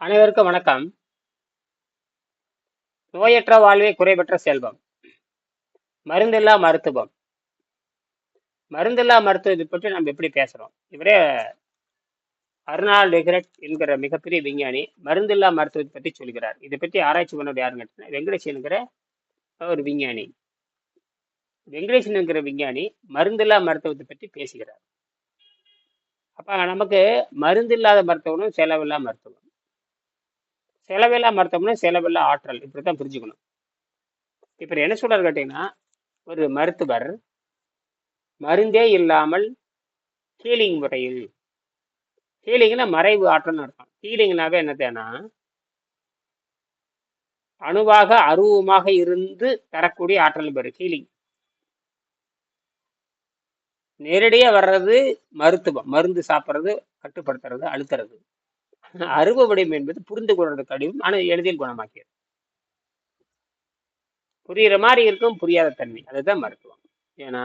அனைவருக்கும் வணக்கம். நோயற்ற வாழ்வே குறைபெற்ற செல்வம். மருந்தில்லா மருத்துவம். மருந்தில்லா மருத்துவத்தை பற்றி நம்ம எப்படி பேசுறோம்? இவரே அருணால் டெக்ரெட் என்கிற மிகப்பெரிய விஞ்ஞானி மருந்தில்லா மருத்துவத்தை பற்றி சொல்கிறார். இதை பற்றி ஆராய்ச்சி பண்ணது யாருன்னு கேட்டீங்கன்னா வெங்கடேஷ் என்கிற ஒரு விஞ்ஞானி. வெங்கடேசன் என்கிற விஞ்ஞானி மருந்தில்லா மருத்துவத்தை பற்றி பேசுகிறார். அப்போ நமக்கு மருந்து இல்லாத மருத்துவனும் செலவில்லா மருத்துவம் செலவில்லா மருத்துவம்னா செலவில்லா ஆற்றல். இப்படி தான் புரிஞ்சுக்கணும். இப்போ என்ன சொல்கிறார் கேட்டிங்கன்னா ஒரு மருத்துவர் மருந்தே இல்லாமல் ஹீலிங் முறையில் ஹீலிங்னா மறைவு ஆற்றல்னு அர்த்தம். ஹீலிங்னாவே என்னத்தேனா அணுவாக அருவமாக இருந்து தரக்கூடிய ஆற்றல் பேரு ஹீலிங் நேரடியாக வர்றது மருத்துவம். மருந்து சாப்பிட்றது கட்டுப்படுத்துறது அழுத்துறது. அருவ வடிவம் என்பது புரிந்து கொள்றது கடினம் ஆனால் எளிதில் குணமாக்கியது. புரிகிற மாதிரி இருக்கும் புரியாத தன்மை. அதுதான் மருத்துவம். ஏன்னா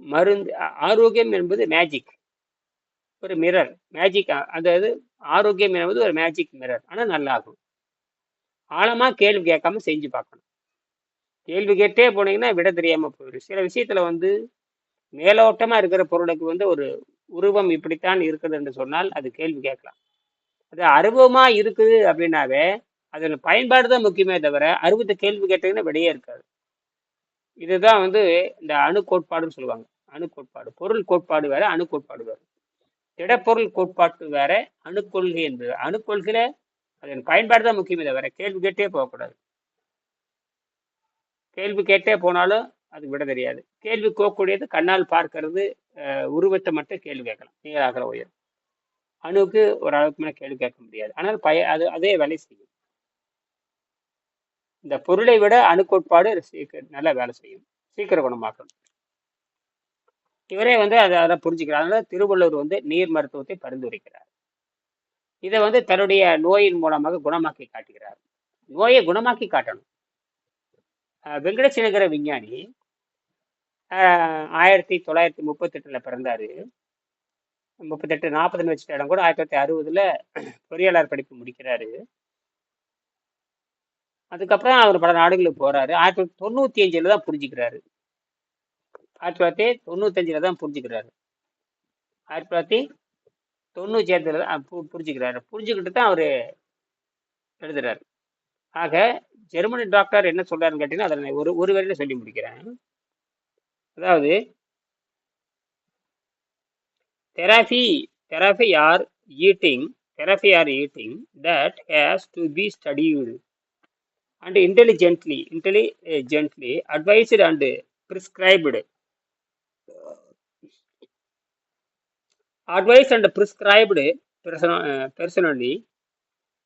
மருந்து ஆரோக்கியம் என்பது மேஜிக் ஒரு மிரர் மேஜிக் அதாவது ஆரோக்கியம் என்பது ஒரு மேஜிக் மிரர் ஆனால் நல்லாகும். ஆழமாக கேள்வி கேட்காம செஞ்சு பார்க்கணும். கேள்வி கேட்டே போனீங்கன்னா விட தெரியாமல் போயிடும். சில விஷயத்தில் வந்து மேலோட்டமா இருக்கிற பொருளுக்கு வந்து ஒரு உருவம் இப்படித்தான் இருக்குது என்று சொன்னால் அது கேள்வி கேட்கலாம். அது அருவமா இருக்குது அப்படின்னாவே அதன் பயன்பாடு தான் முக்கியமே தவிர அறுபது கேள்வி கேட்டீங்கன்னா வெளியே இருக்காது. இதுதான் வந்து இந்த அணு கோட்பாடுன்னு சொல்லுவாங்க. அணு கோட்பாடு. பொருள் கோட்பாடு வேற அணு கோட்பாடு வேற. திடப்பொருள் கோட்பாட்டு வேற அணுக்கொள்கை என்பது. அணுக்கொள்கையில அதன் பயன்பாடு தான் முக்கியமே தவிர கேள்வி கேட்டே போகக்கூடாது. கேள்வி கேட்டே போனாலும் அது விட தெரியாது. கேள்வி கோக்கூடியது கண்ணால் பார்க்கறது அஹ், உருவத்தை மட்டும் கேள்வி கேட்கலாம். நீராகிற உயர் அணுவுக்கு ஒரு அளவுக்கு மேலே கேள்வி கேட்க முடியாது. ஆனால் பய அது அதே வேலை செய்யும். இந்த பொருளை விட அணுக்கோட்பாடு சீக்கிரம் நல்லா வேலை செய்யும். சீக்கிர குணமாக்கும் இவரே வந்து அதை அதை புரிஞ்சுக்கிறார். அதனால திருவள்ளுவர் வந்து நீர் மருத்துவத்தை பரிந்துரைக்கிறார். இதை வந்து தன்னுடைய நோயின் மூலமாக குணமாக்கி காட்டுகிறார். நோயை குணமாக்கி காட்டணும். அஹ் வெங்கடேசனுங்கிற விஞ்ஞானி ஆயிரத்தி தொள்ளாயிரத்தி முப்பத்தெட்டுல பிறந்தாரு. முப்பத்தெட்டு நாற்பதுன்னு வச்சுட்ட இடம் கூட ஆயிரத்தி தொள்ளாயிரத்தி அறுபதுல பொறியாளர் படிப்பு முடிக்கிறாரு. அதுக்கப்புறம் அவர் பல நாடுகளுக்கு போறாரு. ஆயிரத்தி தொள்ளாயிரத்தி தொண்ணூத்தி அஞ்சுல தான் புரிஞ்சுக்கிறாரு. ஆயிரத்தி தொள்ளாயிரத்தி தொண்ணூத்தஞ்சுல தான் புரிஞ்சுக்கிறாரு. ஆயிரத்தி தொள்ளாயிரத்தி தொண்ணூற்றி ஏழுல தான் பு- புரிஞ்சுக்கிறாரு. புரிஞ்சுக்கிட்டு தான் அவர் எழுதுறாரு. ஆக ஜெர்மனி டாக்டர் என்ன சொல்றாருன்னு கேட்டீங்கன்னா அதை நான் ஒரு ஒரு வரையில சொல்லி முடிக்கிறேன். அதாவது therapy therapy are eating therapy are eating that has to be studied and intelligently intelligently advised and prescribed advised and prescribed person, uh, personally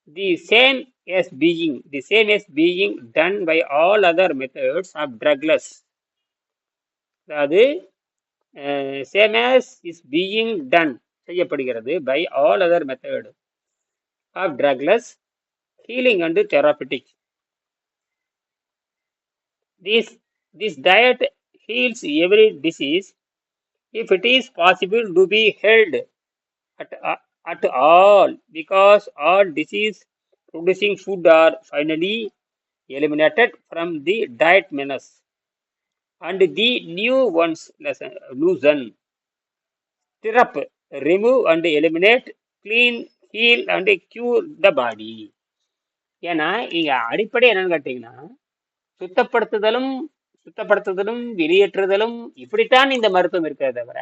the same as being the same as being done by all other methods of drugless அதாவது same as is being done செய்யப்படுகிறது by all other method of drugless healing and therapeutic this this diet heals every disease if it is possible to be held at, uh, at all because all disease producing food are finally eliminated from the diet menace And the new ones loosen loosen. Remove and eliminate clean heal and cure the body ஏன்னா இங்கே அடிப்படை என்னன்னு கேட்டிங்கன்னா சுத்தப்படுத்துதலும் சுத்தப்படுத்துதலும் வெளியேற்றுதலும் இப்படித்தான் இந்த மருத்துவம் இருக்கிறத தவிர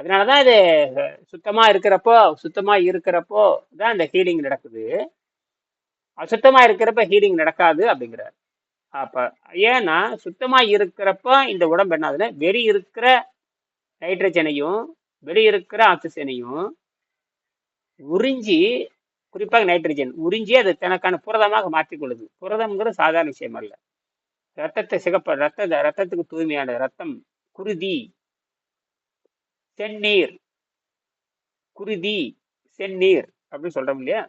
அதனாலதான் இது சுத்தமாக சுத்தமா இருக்கிறப்போ சுத்தமா இருக்கிறப்போ தான் இந்த ஹீலிங் நடக்குது. அசுத்தமா இருக்கிறப்ப ஹீலிங் நடக்காது அப்படிங்கிறார். அப்ப ஏன்னா சுத்தமா இருக்கிறப்ப இந்த உடம்பு என்ன ஆகுதுன்னா வெறி இருக்கிற நைட்ரஜனையும் வெளி இருக்கிற ஆக்சிஜனையும் உறிஞ்சி குறிப்பாக நைட்ரஜன் உறிஞ்சி அது தனக்கான புரதமாக மாற்றிக்கொள்ளுது. புரதம்ங்கிறது சாதாரண விஷயம் அல்ல. ரத்தத்தை சிகப்ப ரத்த ரத்தத்துக்கு தூய்மையான ரத்தம் குருதி செந்நீர் குருதி செந்நீர் அப்படின்னு சொல்றோம் இல்லையா?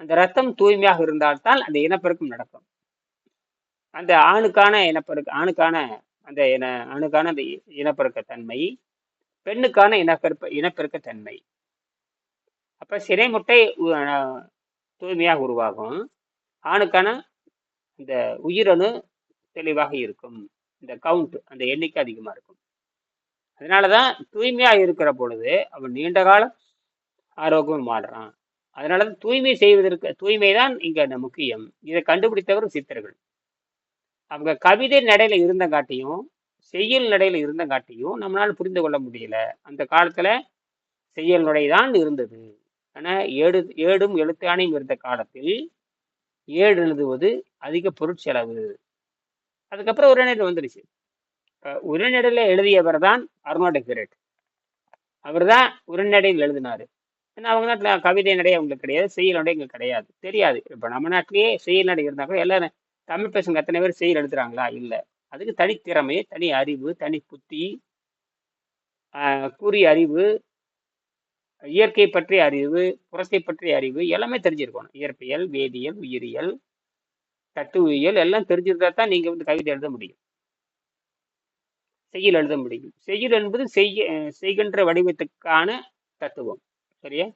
அந்த ரத்தம் தூய்மையாக இருந்தால்தான் அந்த இனப்பெருக்கம் நடக்கும். அந்த ஆணுக்கான இனப்பெருக்க ஆணுக்கான அந்த இன ஆணுக்கான அந்த இனப்பெருக்க தன்மை பெண்ணுக்கான இனப்பெருப்ப இனப்பெருக்க தன்மை அப்ப சிறை முட்டை உ- தூய்மையாக உருவாகும். ஆணுக்கான இந்த உயிரணு தெளிவாக இருக்கும். இந்த கவுண்ட் அந்த எண்ணிக்கை அதிகமாக இருக்கும். அதனாலதான் தூய்மையா இருக்கிற பொழுது அவன் நீண்ட காலம் ஆரோக்கியம் அதனால அதனாலதான் தூய்மை செய்வதற்கு தூய்மை தான் இங்க முக்கியம் இதை கண்டுபிடித்தவர் சித்தர்கள். அவங்க கவிதை நடையில இருந்தங்காட்டியும் செய்யல் நடையில இருந்தங்காட்டியும் நம்மளால புரிந்து கொள்ள முடியல. அந்த காலத்துல செய்யல் நடை தான் இருந்தது. ஆனா ஏடு ஏடும் எழுத்தாணையும் இருந்த காலத்தில் ஏடு எழுதுவது அதிக பொருட்செலவு. அதுக்கப்புறம் உரைநடை வந்துடுச்சு உரைநடையில எழுதியவர் தான் அருணாடு கிரேட். அவர் தான் உரைநடையில் எழுதினாரு. ஏன்னா அவங்க நாட்டில் கவிதை நடை அவங்களுக்கு கிடையாது செய்யல் நடை இங்கே கிடையாது. தெரியாது. இப்போ நம்ம நாட்டிலேயே செய்யல் நடை இருந்தால் கூட எல்லாரும் தமிழ் பேசுங்க எத்தனை பேர் செயல் எழுதுறாங்களா இல்லை. அதுக்கு தனித்திறமை தனி அறிவு தனி புத்தி கூறிய அறிவு இயற்கை பற்றிய அறிவு புறத்தை பற்றிய அறிவு எல்லாமே தெரிஞ்சிருக்கணும். இயற்பியல் வேதியியல் உயிரியல் தத்துவியல் எல்லாம் தெரிஞ்சிருந்தா தான் நீங்கள் வந்து கவிதை எழுத முடியும். செய்யுள் எழுத முடியும். செய்யுள் என்பது செய்ய செய்கின்ற வடிவத்துக்கான தத்துவம். சரியா?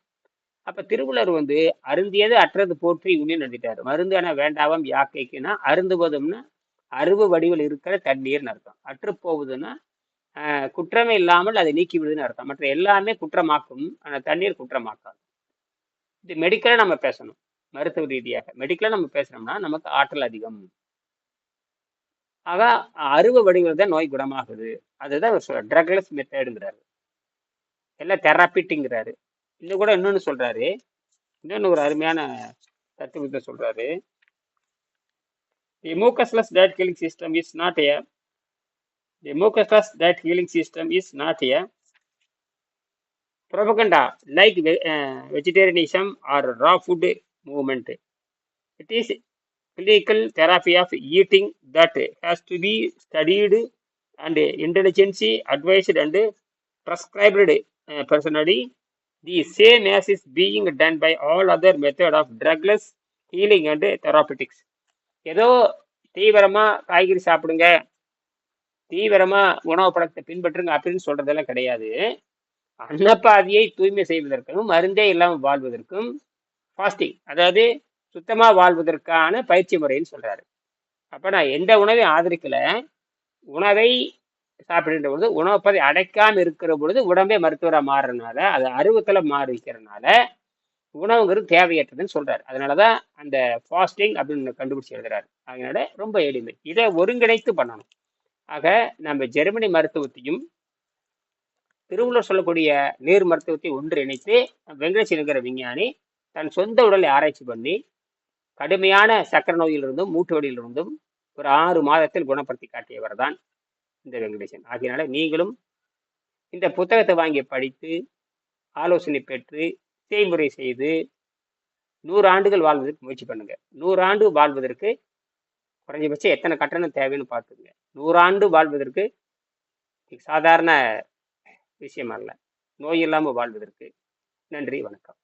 அப்ப திருவள்ளுவர் வந்து அருந்தியது அற்றது போற்றி உண்ணின்னு எழுதிட்டாரு என வேண்டாவம் யாக்கைக்குன்னா அருந்துவதும்னா அருவு வடிவில் இருக்கிற தண்ணீர்னு அர்த்தம். அற்று போகுதுன்னா குற்றமே இல்லாமல் அதை நீக்கி விடுதுன்னு அர்த்தம். மற்ற எல்லாமே குற்றமாக்கும் ஆனால் தண்ணீர் குற்றமாக்காது. இது மெடிக்கலாக நம்ம பேசணும். மருத்துவ ரீதியாக. மெடிக்கலாக நம்ம பேசுனோம்னா நமக்கு ஆற்றல் அதிகம். ஆக அருவ வடிவில் தான் நோய் குணமாகுது. அதுதான் அவர் ட்ரக்லெஸ் மெத்தடுங்கிறாரு எல்லாம் தெரப்பிட்டுங்கிறாரு இன்னும் கூட இன்னொன்று சொல்கிறாரு இன்னொன்று ஒரு அருமையான தத்துவத்தை சொல்கிறாரு the mucusless diet கீலிங் system is not a the mucusless diet healing system is not a propaganda like vegetarianism or raw food movement it is clinical therapy of eating that has to be studied and intelligently advised and prescribed personally The same as is being done by all other method of drugless healing and therapeutics. ஏதோ தீவிரமாக காய்கறி சாப்பிடுங்க தீவிரமாக உணவு பழக்கத்தை பின்பற்றுங்க அப்படின்னு சொல்கிறதெல்லாம் கிடையாது. அன்னப்பாதியை தூய்மை செய்வதற்கும் மருந்தே இல்லாமல் வாழ்வதற்கும் ஃபாஸ்டிங் அதாவது சுத்தமாக வாழ்வதற்கான பயிற்சி முறைன்னு சொல்கிறாரு அப்போ நான் எந்த உணவையும் ஆதரிக்கலை. உணவை சாப்பிடுகின்ற பொழுது உணவுப்பதை அடைக்காம இருக்கிற பொழுது உடம்பே மருத்துவராக மாறுறதுனால அது மாறி மாறிக்கிறதுனால உணவுங்கிறது தேவையற்றதுன்னு சொல்றாரு. அதனாலதான் அந்த ஃபாஸ்டிங் அப்படின்னு கண்டுபிடிச்சி எழுதுறாரு. அதனால ரொம்ப எளிமை. இதை ஒருங்கிணைத்து பண்ணணும். ஆக நம்ம ஜெர்மனி மருத்துவத்தையும் திருவள்ளுவர் சொல்லக்கூடிய நீர் மருத்துவத்தை ஒன்றிணைத்து வெங்கடேசனுங்கிற விஞ்ஞானி தன் சொந்த உடலை ஆராய்ச்சி பண்ணி கடுமையான சக்கர நோயிலிருந்தும் மூட்டு வழியிலிருந்தும் ஒரு ஆறு மாதத்தில் குணப்படுத்தி காட்டியவர் தான் இந்த வெங்கடேசன் ஆகையினால நீங்களும் இந்த புத்தகத்தை வாங்கி படித்து ஆலோசனை பெற்று செய்முறை செய்து நூறு ஆண்டுகள் வாழ்வதற்கு முயற்சி பண்ணுங்க. நூறு ஆண்டு வாழ்வதற்கு குறைஞ்சபட்சம் எத்தனை கட்டணம் தேவைன்னு பார்த்துங்க நூறாண்டு வாழ்வதற்கு சாதாரண விஷயம் அல்ல நோய் இல்லாமல் வாழ்வதற்கு. நன்றி வணக்கம்.